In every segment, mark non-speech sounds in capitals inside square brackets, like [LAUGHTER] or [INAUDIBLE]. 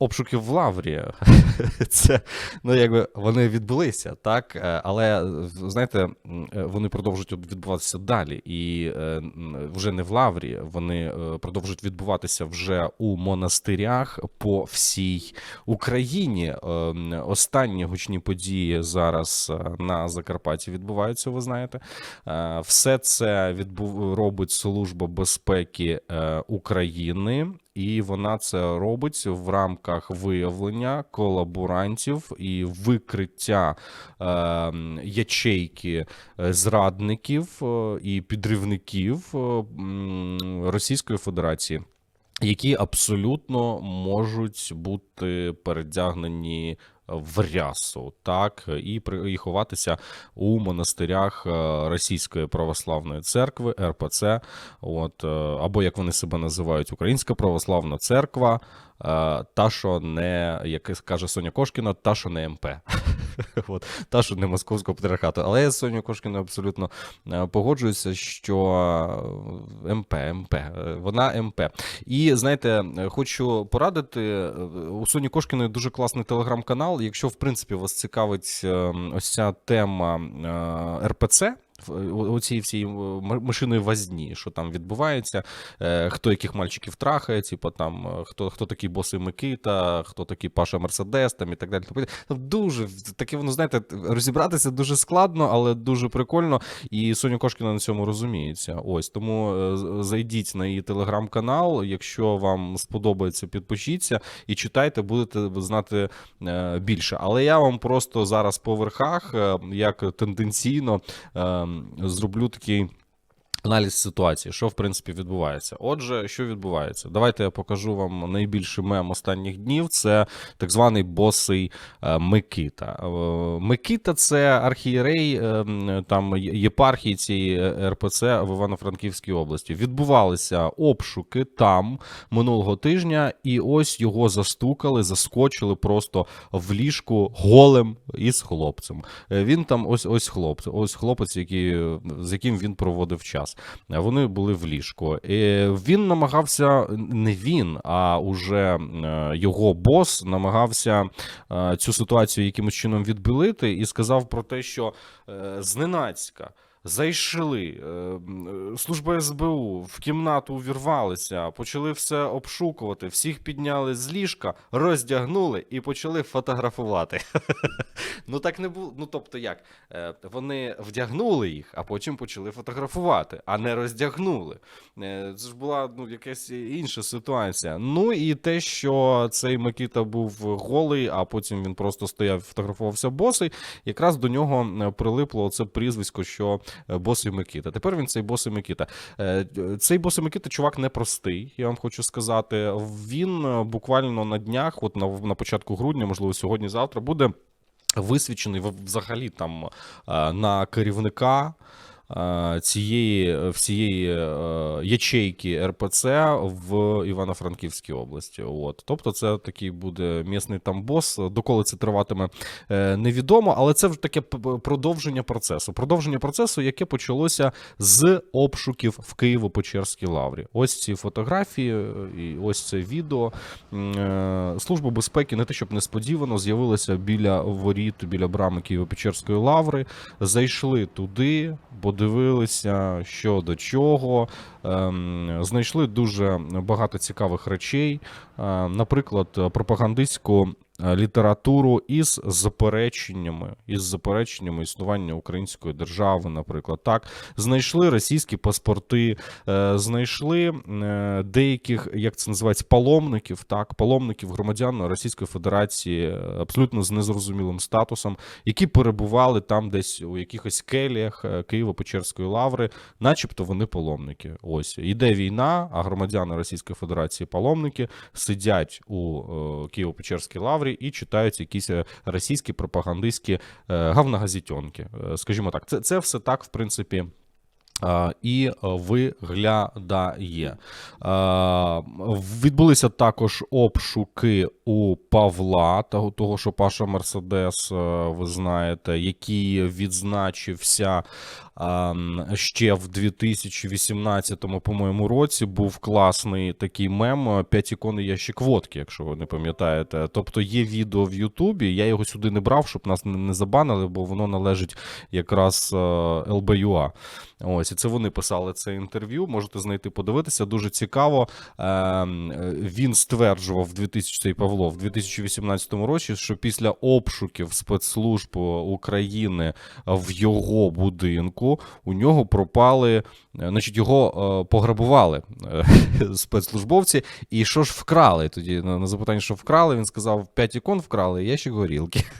обшуків в Лаврі. [LAUGHS] Це ну якби вони відбулися, так Е, але знаєте, е, вони продовжують відбуватися далі, і е, вже не в Лаврі, вони продовжують відбуватися вже у монастирях по всій Україні. Останні гучні події зараз на Закарпатті відбуваються. Ви знаєте, все це відбув робить Служба безпеки України. І вона це робить в рамках виявлення колаборантів і викриття е, ячейки зрадників е, і підривників е, Російської Федерації. Які абсолютно можуть бути передягнені в рясу, так і і ховатися у монастирях е, Російської православної церкви РПЦ, от е, або як вони себе називають, Українська православна церква, е, та що не як каже Соня Кошкіна, та що не МП. [LAUGHS] От, та, що не московського патріархату. Але я з Соню Кошкіною абсолютно е, погоджуюся, що е, МП, МП, е, вона МП. І знаєте, хочу порадити у Соні Кошкіної дуже класний телеграм-канал. Якщо в принципі вас цікавить ось ця тема РПЦ. Оцій всій машиною возні, що там відбувається, е, хто яких мальчиків трахає, типу там е, хто, хто такий босий Микита, хто такий Паша Мерседес, там і так далі. Там дуже таке, воно знаєте, розібратися дуже складно, але дуже прикольно. І Соня Кошкіна на цьому розуміється. Ось тому е, зайдіть на її телеграм-канал. Якщо вам сподобається, підпишіться і читайте, будете знати більше. Але я вам просто зараз по верхах, як тенденційно, зроблю такий. Аналіз ситуації, що в принципі відбувається. Отже, що відбувається? Давайте я покажу вам найбільший мем останніх днів. Це так званий босий е, Микита. Е, Микита це архієрей е, там єпархії цієї РПЦ в Івано-Франківській області. Відбувалися обшуки там минулого тижня, і ось його застукали, заскочили просто в ліжку голим із хлопцем. Він там ось ось хлопець, ось хлопець, який, з яким він проводив час. Е, Вони були в ліжку. І Він намагався, не він, а уже е, його бос намагався е, цю ситуацію якимось чином відбілити і сказав про те, що е, зненацька. Зайшли, е, е, служба СБУ в кімнату увірвалися, почали все обшукувати, всіх підняли з ліжка, роздягнули і почали фотографувати. [LAUGHS] Ну так не було. Ну тобто, як Е, вони вдягнули їх, а потім почали фотографувати, а не роздягнули. Це ж була ну, якась інша ситуація. Ну і те, що цей Микита був голий, а потім він просто стояв фотографувався босий, якраз до нього прилипло це прізвисько, що е, босий Микита. Тепер він цей босий Микита. Е, Цей босий Микита чувак непростий, я вам хочу сказати. Він е, буквально на днях, от на, на початку грудня, можливо, сьогодні-завтра, буде висвічений взагалі там на керівника цієї всієї е, ячейки РПЦ в Івано-Франківській області. От. Тобто, це такий буде місний там бос. Доколи це триватиме, е, невідомо, але це вже таке продовження процесу. Продовження процесу, яке почалося з обшуків в Києво-Печерській лаврі. Ось ці фотографії, е, і ось це відео. Е, Служба безпеки не те, щоб несподівано з'явилася біля воріт, біля брами Києво-Печерської лаври. Зайшли туди, подивилися, що до чого. Ем, Знайшли дуже багато цікавих речей, Е, наприклад, пропагандистську літературу із запереченнями, із запереченнями існування української держави, наприклад, так знайшли російські паспорти, е, знайшли е, деяких, як це називається, паломників, так, паломників громадян Російської Федерації, е, абсолютно з незрозумілим статусом, які перебували там десь у якихось келіях е, Києво-Печерської лаври, начебто вони паломники. Ось іде війна, а громадяни Російської Федерації паломники сидять у е, Києво-Печерській лаврі і читають якісь е, російські пропагандистські е, гавногазітьонки. Е, Скажімо так, це, це все так, в принципі. І виглядає. Відбулися також обшуки у Павла, того, що Паша Мерседес, е, ви знаєте, який відзначився ще в 2018, по-моєму, році. Був класний такий мем е, «П'ять ікон і ящик водки, якщо ви не пам'ятаєте. Тобто є відео в Ютубі. Я його сюди не брав, щоб нас не- забанили, бо воно належить якраз е, ЛБЮА. Ось, і це вони писали це інтерв'ю. Можете знайти, подивитися. Дуже цікаво. Ем, е, Він стверджував в 2000, цей Павло в 2018 році, що після обшуків спецслужб України в його будинку у нього пропали, е, значить, його е, пограбували [LAUGHS] спецслужбовці. І що ж вкрали? Тоді на запитання, що вкрали, він сказав: 5 ікон вкрали, ящик горілки. [LAUGHS]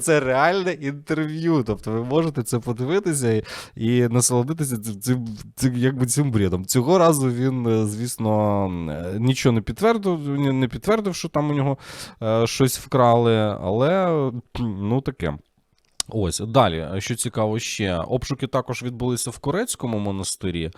Це реальне інтерв'ю. Тобто ви можете це подивитися і, і насолодитися цим, цим, якби цим бредом. Цього разу він, е, звісно, е, нічого не підтвердив, не не підтвердив, що там у нього е, щось вкрали, але ну таке. Ось далі, що цікаво ще, обшуки також відбулися в Корецькому монастирі.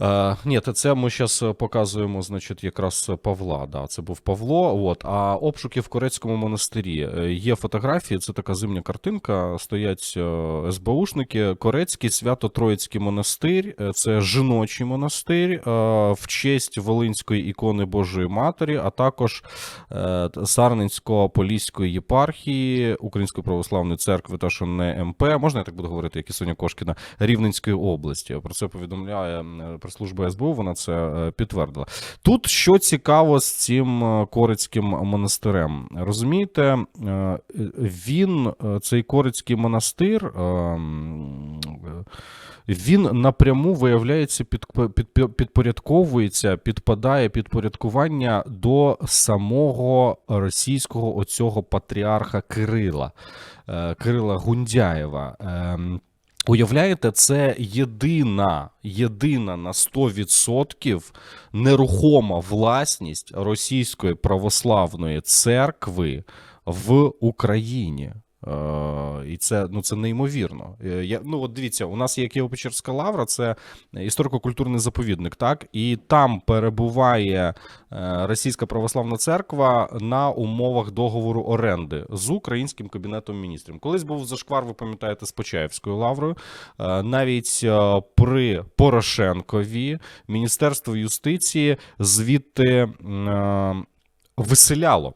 Е, ні, це ми зараз показуємо, значить, якраз Павла. Да, це був Павло. От, а обшуки в Корецькому монастирі. Е, Є фотографії, це така зимня картинка. Стоять е, СБУшники. Корецький Свято-Троїцький монастир. Е, Це жіночий монастир е, в честь Волинської ікони Божої Матері, а також е, Сарненсько-Поліської єпархії Української православної церкви, та що не МП. Можна я так буду говорити, як і Соня Кошкіна Рівненської області. Про це повідомляє прес-служба СБУ. Вона це е, підтвердила. Тут що цікаво з цим е, Корицьким монастирем, розумієте, е, він, цей Корицький монастир. Він напряму виявляється під, під, підпорядковується, підпадає підпорядкування до самого російського оцього патріарха Кирила, Кирила Гундяєва. Уявляєте, це єдина, єдина на 100% нерухома власність Російської православної церкви в Україні. Е, І це ну це неймовірно. Е, Я ну от дивіться, у нас є Києво-Печерська лавра, це історико-культурний заповідник, так і там перебуває е, Російська православна церква на умовах договору оренди з українським кабінетом міністрів. Колись був зашквар, ви пам'ятаєте, з Почаївською лаврою. Навіть при Порошенкові Міністерство юстиції звідти виселяло.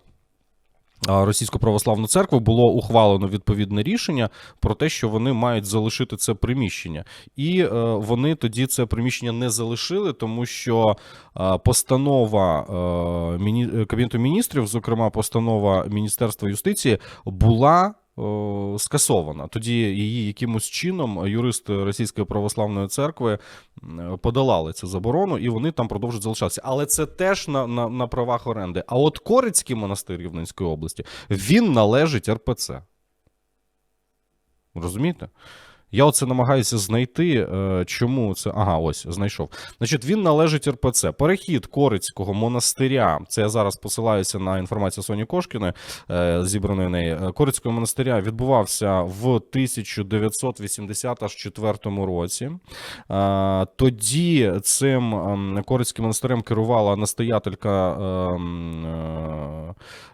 Російську православну церкву було ухвалено відповідне рішення про те, що вони мають залишити це приміщення, і е, вони тоді це приміщення не залишили, тому що е, постанова е, міні... Кабінету міністрів, зокрема постанова Міністерства юстиції, була. Е, Скасована тоді її якимось чином юристи Російської православної церкви подолали цю заборону, і вони там продовжують залишатися. Але це теж на, на, на правах оренди. А от Корицький монастир Рівненської області він належить РПЦ. Розумієте? Я оце намагаюся знайти, е, чому це. Ага, ось знайшов. Значить, він належить РПЦ. Перехід Корицького монастиря. Це я зараз посилаюся на інформацію Соні Кошкіної, е, зібраної неї. Е, Корицького монастиря відбувався в 1984 році. Тоді цим ем, Корицьким монастирем керувала настоятелька.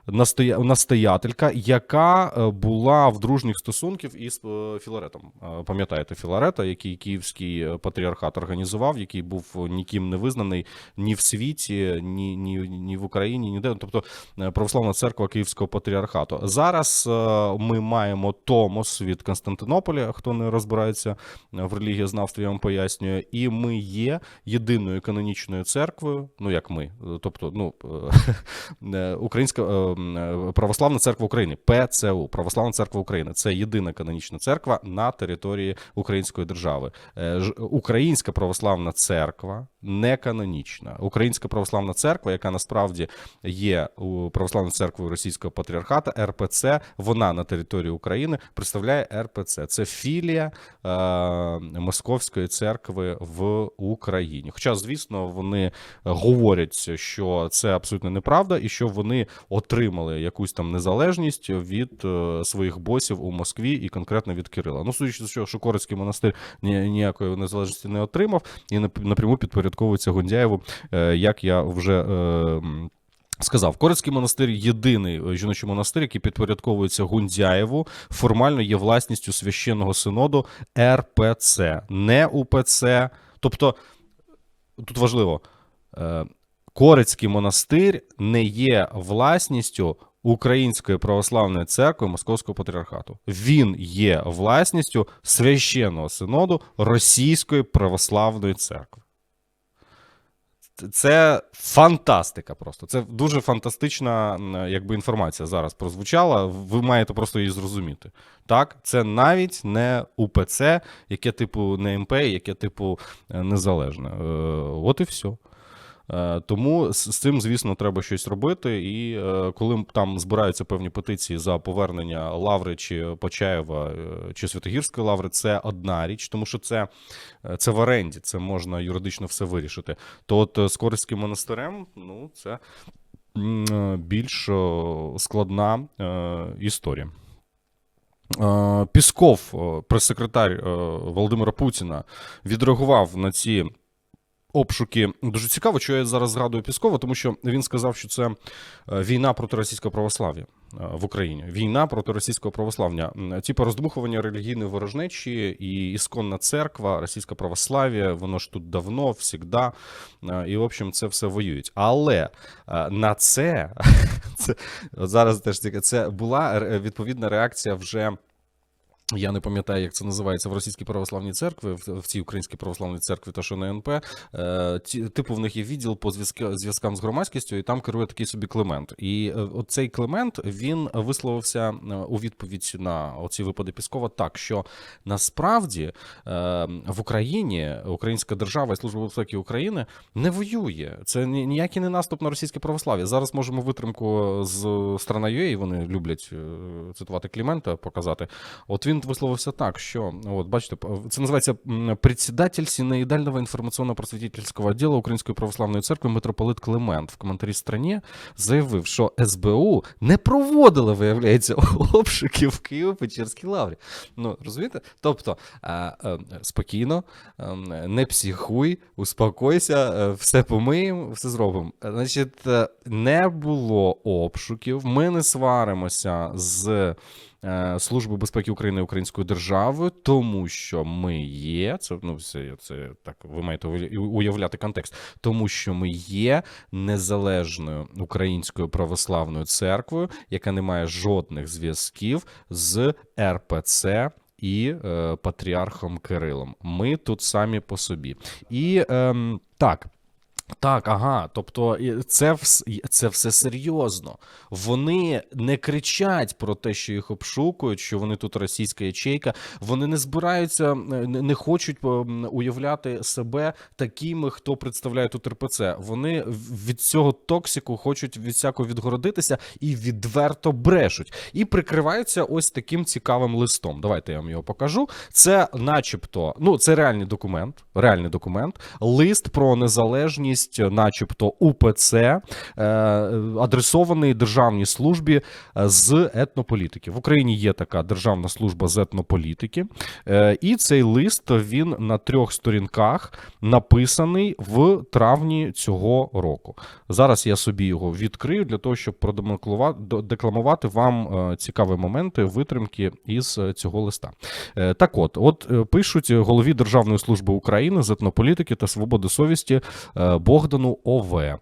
Настоя... настоятелька, яка е, була в дружніх стосунків із е, Філаретом. Е, Пам'ятаєте Філарета, який київський патріархат організував, який був ніким не визнаний ні в світі, ні, ні, ні в Україні, ніде. Ну, Тобто православна церква Київського патріархату. Зараз ми маємо Томос від Константинополя, хто не розбирається в релігієзнавстві, я вам пояснюю, і ми є єдиною канонічною церквою, ну як ми, тобто, ну [LAUGHS] Українська православна церква України, ПЦУ, Православна церква України. Це єдина канонічна церква на території Української держави. Е, Українська православна церква не канонічна. Українська православна церква, яка насправді є у православною церквою Російського патріархата, РПЦ, вона на території України представляє РПЦ. Це філія е, Московської церкви в Україні. Хоча, звісно, вони говорять, що це абсолютно неправда, і що вони отримали якусь там незалежність від е, своїх босів у Москві і конкретно від Кирила. Ну, судячи з того, що Корицький монастир ні- ніякої незалежності не отримав і напряму підпорядковується Гундяєву, е, як я вже. е, Сказав, Корицький монастир єдиний жіночий монастир, який підпорядковується Гундяєву, формально є власністю священного синоду РПЦ, не УПЦ. Тобто, тут важливо, Корицький монастир не є власністю Української православної церкви Московського патріархату. Він є власністю священного синоду Російської православної церкви. Це фантастика просто. Це дуже фантастична якби, інформація зараз прозвучала. Ви маєте просто її зрозуміти. Так, це навіть не УПЦ, яке типу не МП, яке типу е, незалежне. Е, От і все. Е, Тому з цим, звісно, треба щось робити. І е, коли там збираються певні петиції за повернення Лаври чи Почаєва е, чи Святогірської лаври, це одна річ, тому що це, це в оренді, це можна юридично все вирішити. То от з Корицьким монастирем, ну, це більш складна історія. Пісков, прес-секретар Володимира Путіна, відреагував на ці обшуки. Дуже цікаво, що я зараз згадую Піскова, тому що він сказав, що це е, війна проти російського православ'я е, в Україні. Війна проти російського православ'я. Типу роздмухування релігійної ворожнечі і ісконна церква, російське православ'я, воно ж тут давно, всігда. Е, І, в общем, це все воюють. Але на це, [LAUGHS] це зараз теж це була відповідна реакція вже. Я не пам'ятаю, як це називається в російській православній церкві, в, цій українській православній церкві, то що на НП. Е, типу, в них є відділ по зв'язкам з громадськістю, і там керує такий собі Климент. І е, цей Климент він висловився е, у відповідь на оці випади Піскова так, що насправді в Україні Українська держава і служба безпеки України не воює. Це ні- ніякий не наступ на російське православ'я. Зараз можемо витримку з страна.ua, вони люблять цитувати Клімента, показати. От він висловився так, що от бачите, це називається председатель синоїдального інформаційно-просвітительського відділу Української православної церкви митрополит Климент в коментарі страні заявив, що СБУ не проводили, виявляється, [LAUGHS] обшуків в Києво-Печерській лаврі. Ну розумієте? Тобто спокійно, не психуй, успокойся, все помиємо, все зробимо. Значить, е, не було обшуків. Ми не сваримося з. Е, Служби безпеки України Українською державою, тому що ми є. Це ну це, це так. Ви маєте уя- уявляти контекст, тому що ми є незалежною українською православною церквою, яка не має жодних зв'язків з РПЦ. І е, патріархом Кирилом. Ми тут самі по собі. І ем, так. Так, ага. Тобто, це це все серйозно. Вони не кричать про те, що їх обшукують, що вони тут російська ячейка. Вони не збираються, не хочуть уявляти себе такими, хто представляє тут РПЦ. Вони від цього токсику хочуть від всякого відгородитися і відверто брешуть. І прикриваються ось таким цікавим листом. Давайте я вам його покажу. Це, начебто, ну це реальний документ, реальний документ, лист про незалежність, начебто, УПЦ, е, адресований державній службі е, з етнополітики. В Україні є така державна служба з етнополітики, е, і цей лист він на трьох сторінках написаний в травні цього року. Зараз я собі його відкрию для того, щоб продемонклува- декламувати вам е, цікаві моменти витримки із е, цього листа. Е, Так от, от е, пишуть голові Державної служби України з етнополітики та свободи совісті е, Богдану ОВ. Е,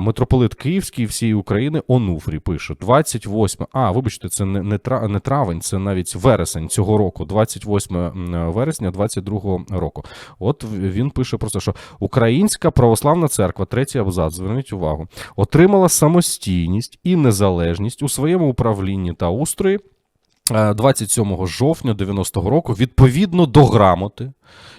Митрополит Київський всієї України Онуфрій пише 28. А, вибачте, це не, не, тра- не травень, це навіть вересень цього року, 28 м, вересня 22 року. От він пише про це, що Українська православна церква, третій абзац, зверніть увагу, отримала самостійність і незалежність у своєму управлінні та устрої. е, 27 жовтня 90-го року відповідно до грамоти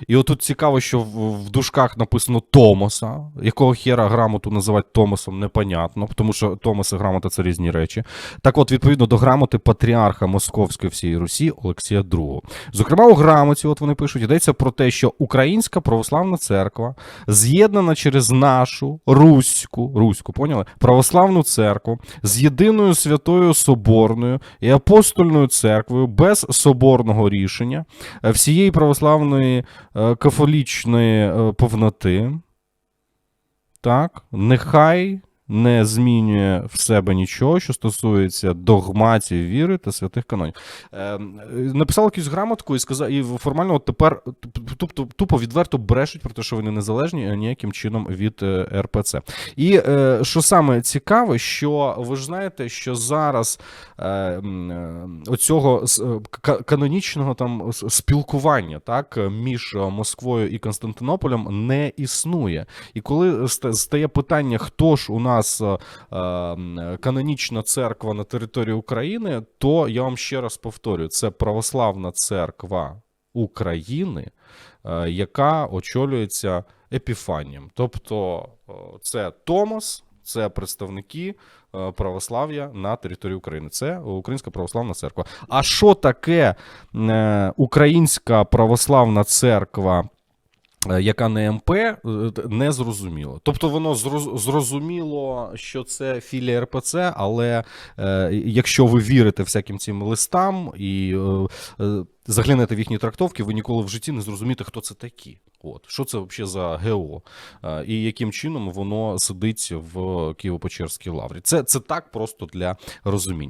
І отут цікаво, що в, в дужках написано Томоса, якого хера грамоту називати Томосом, непонятно, тому що Томос і грамота це різні речі. Так от, відповідно до грамоти патріарха Московської всієї Русі Олексія II. Зокрема, у грамоті, от вони пишуть, йдеться про те, що Українська православна церква з'єднана через нашу руську, руську, поняли? Православну церкву з єдиною святою соборною і апостольною церквою без соборного рішення е, всієї православної е, кафолічної е, повноти. Так, нехай не змінює в себе нічого, що стосується догматів віри та святих канонів. Е, написав якусь грамотку і сказав, і формально от тепер тобто тупо відверто брешуть про те, що вони незалежні ніяким чином від е, РПЦ. І е, що саме цікаве, що ви ж знаєте, що зараз е, е, оцього е, ка- канонічного там спілкування так, між Москвою і Константинополем не існує. І коли стає питання, хто ж у нас е, е, канонічна церква на території України, то я вам ще раз повторюю: це православна церква України, е, яка очолюється епіфанієм. Тобто е, це Томос, це представники православ'я на території України. Це Українська православна церква. А що таке Українська православна церква? Е, Яка не МП, е, не зрозуміло. Тобто воно зроз- зрозуміло, що це філія РПЦ, але е, якщо ви вірите всяким цим листам і е, е, заглянете в їхні трактовки, ви ніколи в житті не зрозумієте, хто це такі. От що це взагалі за ГО, е, і яким чином воно сидить в Києво-Печерській лаврі. Це, це так просто для розуміння.